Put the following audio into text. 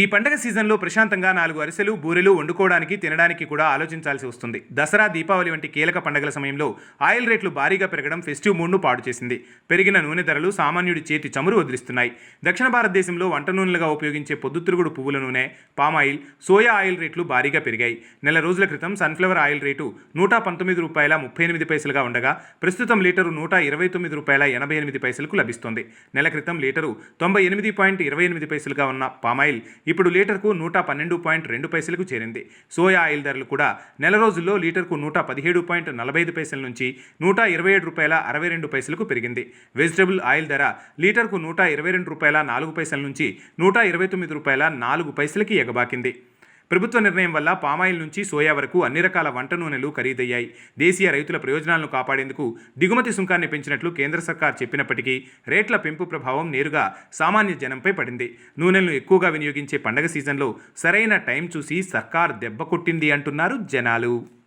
ఈ పండగ సీజన్లో ప్రశాంతంగా నాలుగు అరిసెలు బూరెలు వండుకోవడానికి తినడానికి కూడా ఆలోచించాల్సి వస్తుంది. దసరా దీపావళి వంటి కీలక పండగల సమయంలో ఆయిల్ రేట్లు భారీగా పెరగడం ఫెస్టివ్ మూడ్ను పాడు చేసింది. పెరిగిన నూనె ధరలు సామాన్యుడి చేతి చమురు వదిలిస్తున్నాయి. దక్షిణ భారతదేశంలో వంట నూనెలుగా ఉపయోగించే పొద్దుతిరుగుడు పువ్వుల నూనె పామాయిల్ సోయా ఆయిల్ రేట్లు భారీగా పెరిగాయి. నెల రోజుల క్రితం సన్ఫ్లవర్ ఆయిల్ రేటు నూట పంతొమ్మిది రూపాయల ముప్పై ఎనిమిది పైసలుగా ఉండగా ప్రస్తుతం లీటరు నూట ఇరవై తొమ్మిది రూపాయల ఎనభై ఎనిమిది పైసలకు లభిస్తోంది. నెల క్రితం లీటరు తొంభై ఎనిమిది పాయింట్ ఇరవై ఎనిమిది పైసలుగా ఉన్న పామాయిల్ ఇప్పుడు లీటర్కు నూట పన్నెండు పాయింట్ రెండు పైసలకు చేరింది. సోయా ఆయిల్ ధరలు కూడా నెల రోజుల్లో లీటర్కు నూట పదిహేడు పాయింట్ నలభై ఐదు పైసల నుంచి నూట ఇరవై ఏడు రూపాయల అరవై రెండు పైసలకు పెరిగింది. వెజిటబుల్ ఆయిల్ ధర లీటర్కు నూట ఇరవై రెండు రూపాయల నాలుగు పైసల నుంచి నూట ఇరవై తొమ్మిది రూపాయల నాలుగు పైసలకి ఎగబాకింది. ప్రభుత్వ నిర్ణయం వల్ల పామాయిల్ నుంచి సోయా వరకు అన్ని రకాల వంట నూనెలు ఖరీదయ్యాయి. దేశీయ రైతుల ప్రయోజనాలను కాపాడేందుకు దిగుమతి సుంకాన్ని పెంచినట్లు కేంద్ర సర్కార్ చెప్పినప్పటికీ రేట్ల పెంపు ప్రభావం నేరుగా సామాన్య జనంపై పడింది. నూనెలను ఎక్కువగా వినియోగించే పండగ సీజన్లో సరైన టైం చూసి సర్కార్ దెబ్బ కొట్టింది అంటున్నారు జనాలు.